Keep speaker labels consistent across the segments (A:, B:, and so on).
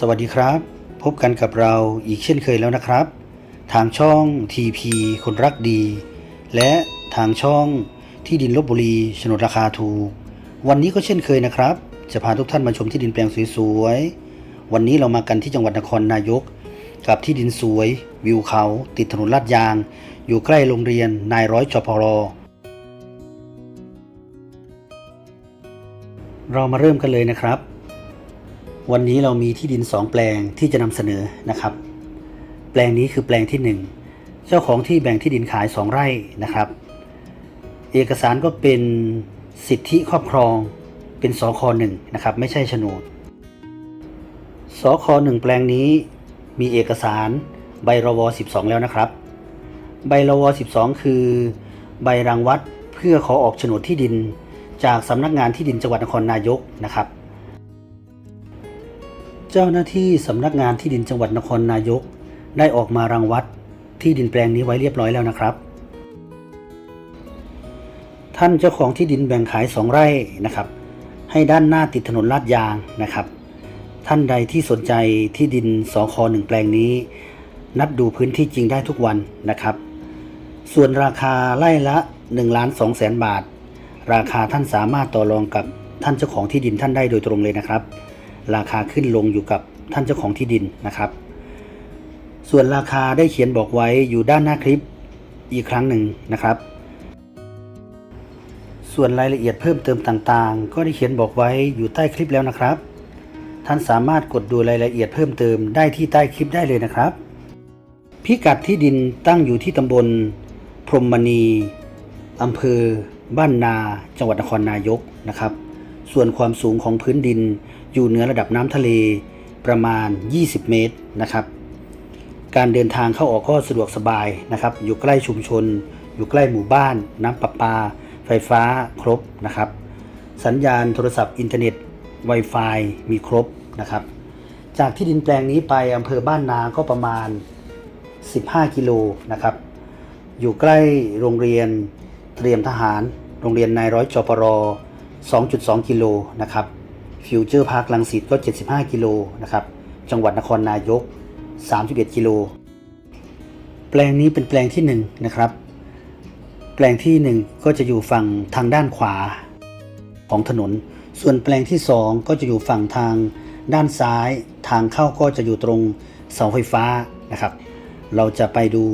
A: สวัสดีครับ พบกันกับเราอีกเช่นเคยแล้วนะครับ ทางช่อง TP คนรักดี และทางช่องที่ดินลบบุรีโฉนดราคาถูก วันนี้ก็เช่นเคยนะครับ จะพาทุกท่านมาชมที่ดินแปลงสวยๆ วันนี้เรามากันที่จังหวัดนครนายก กับที่ดินสวย วิวเขา ติดถนนลาดยาง อยู่ใกล้โรงเรียนนายร้อยจพรเรามาเริ่มกันเลยนะครับ วันนี้เรามีที่ดินสองแปลงที่จะนำเสนอนะครับ แปลงนี้คือแปลงที่หนึ่งเจ้าของที่แบ่งที่ดินขายสองไร่นะครับ เอกสารก็เป็นสิทธิครอบครองเป็นสคหนึ่งนะครับ ไม่ใช่โฉนดสคหนึ่งแปลงนี้มีเอกสารใบรว12 แล้วนะครับ ใบรว12 คือ ใบรางวัดเพื่อขอออกโฉนดที่ดิน จากสำนักงานที่ดินจังหวัดนครนายกนะครับ จ้าหน้าที่สำนักงานที่ดินจังหวัดนครนายก ได้ออกมารังวัดที่ดินแปลงนี้ไว้เรียบร้อยแล้วนะครับ ท่านเจ้าของที่ดินแบ่งขายสองไร่นะครับ ให้ด้านหน้าติดถนนลาดยางนะครับ ท่านใดที่สนใจที่ดินสอคอหนึ่งแปลงนี้ นัดดูพื้นที่จริงได้ทุกวันนะครับ ส่วนราคาไร่ละ1ล้าน2แสนบาท ราคาท่านสามารถต่อรองกับท่านเจ้าของที่ดินท่านได้โดยตรงเลยนะครับ ราคาขึ้นลงอยู่กับท่านเจ้าของที่ดินนะครับ ส่วนราคาได้เขียนบอกไว้อยู่ด้านหน้าคลิปอีกครั้งหนึ่งนะครับ ส่วนรายละเอียดเพิ่มเติมต่างๆ ก็ได้เขียนบอกไว้อยู่ใต้คลิปแล้วนะครับ ท่านสามารถกดดูรายละเอียดเพิ่มเติมได้ที่ใต้คลิปได้เลยนะครับ พิกัดที่ดินตั้งอยู่ที่ตำบล พรมมณีอำเภอ บ้านนา จังหวัดนครนายกนะครับ ส่วนความสูงของพื้นดิน อยู่เหนือระดับน้ำทะเลประมาณ 20 เมตรนะครับ การเดินทางเข้าออกก็สะดวกสบายนะครับ อยู่ใกล้ชุมชน อยู่ใกล้หมู่บ้าน น้ำประปา ไฟฟ้าครบนะครับ สัญญาณโทรศัพท์อินเทอร์เน็ต Wi-Fi มีครบนะครับ จากที่ดินแปลงนี้ไปอำเภอบ้านนาก็ประมาณ 15 กิโลนะครับ อยู่ใกล้โรงเรียนเตรียมทหาร โรงเรียนนายร้อยจปร2.2 กิโลนะครับ ฟิวเจอร์พาร์คลังสิตก็ 75 กิโลนะครับ จังหวัดนครนายก 31 กิโล แปลงนี้เป็นแปลงที่1นะครับ แปลงที่ 1 ก็จะอยู่ฝั่งทางด้านขวาของถนน ส่วนแปลงที่ 2 ก็จะอยู่ฝั่งทางด้านซ้าย ทางเข้าก็จะอยู่ตรงเสาไฟฟ้านะครับ เราจะไปดู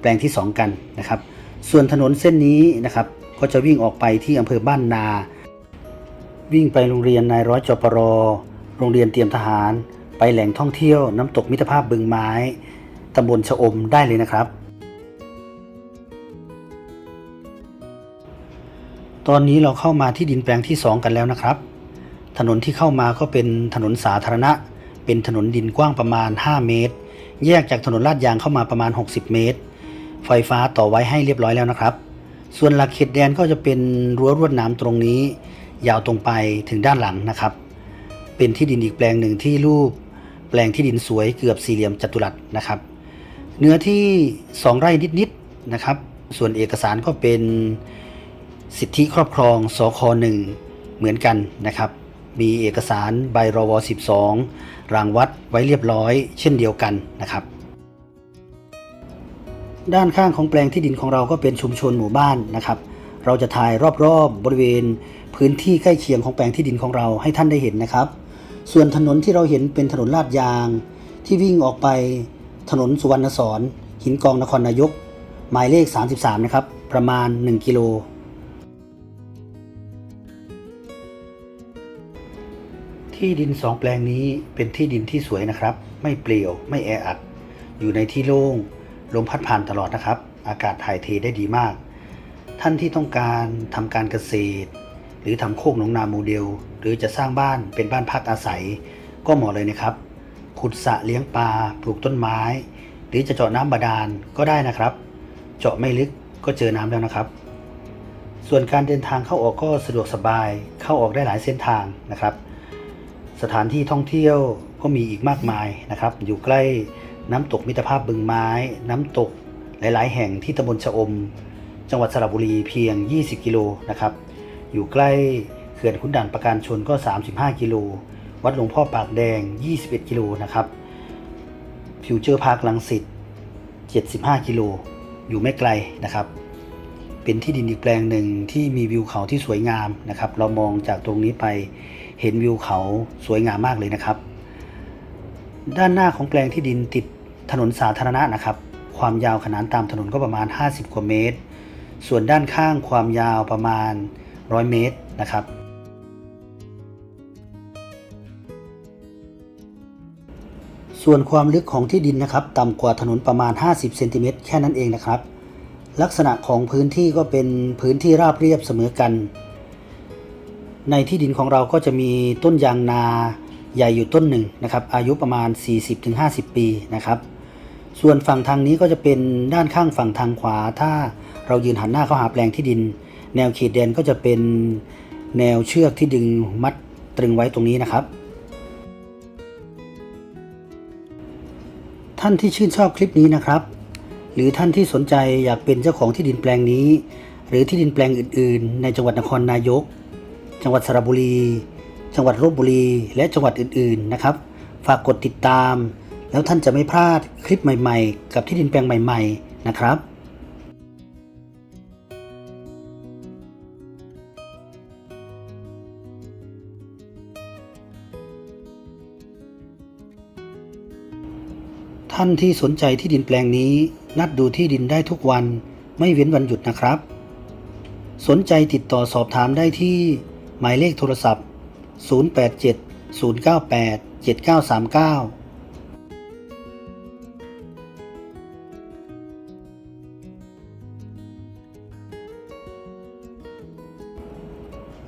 A: แปลงที่ 2 กันนะครับ ส่วนถนนเส้นนี้นะครับ ก็จะวิ่งออกไปที่อำเภอบ้านนา วิ่งไปโรงเรียนนายร้อยจปรโรงเรียนเตรียมทหาร ไปแหล่งท่องเที่ยวน้ำตกมิตรภาพบึงไม้ตำบลชะอมได้เลยนะครับ ตอนนี้เราเข้ามาที่ดินแปลงที่ 2 กันแล้วนะครับ ถนนที่เข้ามาก็เป็นถนนสาธารณะ เป็นถนนดินกว้างประมาณ 5 เมตร แยกจากถนนลาดยางเข้ามาประมาณ 60 เมตร ไฟฟ้าต่อไว้ให้เรียบร้อยแล้วนะครับ ส่วนหลักเขตแดนก็จะเป็นรั้วรวดหน้ำตรงนี้ ยาวตรงไปถึงด้านหลังนะครับ เป็นที่ดินอีกแปลงหนึ่งที่รูปแปลงที่ดินสวยเกือบสี่เหลี่ยมจัตุรัสนะครับ เนื้อที่ 2 ไร่นิดๆนะครับ ส่วนเอกสารก็เป็นสิทธิครอบครองสคหนึ่งเหมือนกันนะครับ มีเอกสารใบรว12 รางวัดไว้เรียบร้อย เช่นเดียวกันนะครับด้านข้างของแปลงที่ดินของเราก็เป็นชุมชนหมู่บ้านนะครับ เราจะถ่ายรอบๆบบริเวณ พื้นที่ใกล้เคียงของแปลงที่ดินของเราให้ท่านได้เห็นนะครับ ส่วนถนนที่เราเห็นเป็นถนนลาดยาง ที่วิ่งออกไปถนนสุวรรณสอนหินกองนครนายก หมายเลข 33 นะครับ ประมาณ 1 กิโล ที่ดินสองแปลงนี้เป็นที่ดินที่สวยนะครับ ไม่เปลี่ยว ไม่แออัด อยู่ในที่โล่ง ลมพัดผ่านตลอดนะครับ อากาศถ่ายเทได้ดีมาก ท่านที่ต้องการทำการเกษตร หรือทำโคกหนองนาโมเดล หรือจะสร้างบ้านเป็นบ้านพักอาศัย ก็เหมาะเลยนะครับ ขุดสระเลี้ยงปลาปลูกต้นไม้ หรือจะเจาะน้ำบาดาลก็ได้นะครับ เจาะไม่ลึกก็เจอน้ำแล้วนะครับ ส่วนการเดินทางเข้าออกก็สะดวกสบายเข้าออกได้หลายเส้นทางนะครับ สถานที่ท่องเที่ยวก็มีอีกมากมายนะครับ อยู่ใกล้น้ำตกมิตรภาพบึงไม้ น้ำตกหลาย ๆ แห่งที่ตำบลชะอม จังหวัดสระบุรีเพียง 20 กิโลนะครับ อยู่ใกล้เขื่อนขุนด่านประการชนก็ 35 กิโล วัดหลวงพ่อปากแดง 21 กิโลนะครับ ฟิวเจอร์พาร์คลังสิต75 กิโล อยู่ไม่ไกลนะครับ เป็นที่ดินอีกแปลงหนึ่งที่มีวิวเขาที่สวยงามนะครับ เรามองจากตรงนี้ไปเห็นวิวเขาสวยงามมากเลยนะครับ ด้านหน้าของแปลงที่ดินติดถนนสาธารณะนะครับ ความยาวขนานตามถนนก็ประมาณ 50 กว่าเมตร ส่วนด้านข้างความยาวประมาณ 100 เมตรนะครับ ส่วนความลึกของที่ดินนะครับ ต่ำกว่าถนนประมาณ 50 เซนติเมตรแค่นั้นเองนะครับ ลักษณะของพื้นที่ก็เป็นพื้นที่ราบเรียบเสมอกัน ในที่ดินของเราก็จะมีต้นยางนาใหญ่อยู่ต้นหนึ่งนะครับ อายุประมาณ 40-50 ปีนะครับ ส่วนฝั่งทางนี้ก็จะเป็นด้านข้างฝั่งทางขวา ถ้าเรายืนหันหน้าเข้าหาแปลงที่ดิน แนวขีดแดนก็จะเป็นแนวเชือกที่ดึงมัดตรึงไว้ตรงนี้นะครับ ท่านที่ชื่นชอบคลิปนี้นะครับ หรือท่านที่สนใจอยากเป็นเจ้าของที่ดินแปลงนี้ หรือที่ดินแปลงอื่น ๆ ในจังหวัดนครนายก จังหวัดสระบุรี จังหวัดลบบุรี และจังหวัดอื่น ๆ นะครับ ฝากกดติดตาม แล้วท่านจะไม่พลาดคลิปใหม่ๆ กับที่ดินแปลงใหม่ ๆ นะครับท่านที่สนใจที่ดินแปลงนี้ นัดดูที่ดินได้ทุกวัน ไม่เว้นวันหยุดนะครับ สนใจติดต่อสอบถามได้ที่ หมายเลขโทรศัพท์ 087 098 7939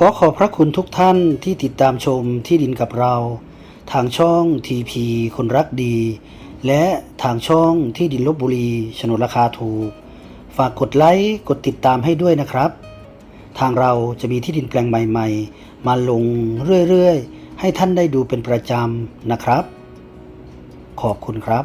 A: ขอขอบพระคุณทุกท่านที่ติดตามชมที่ดินกับเรา ทางช่อง TP คนรักดี และทางช่องที่ดินลบบุรีโฉนดราคาถูก ฝากกดไลค์กดติดตามให้ด้วยนะครับ ทางเราจะมีที่ดินแปลงใหม่ๆ มาลงเรื่อยๆ ให้ท่านได้ดูเป็นประจำนะครับ ขอบคุณครับ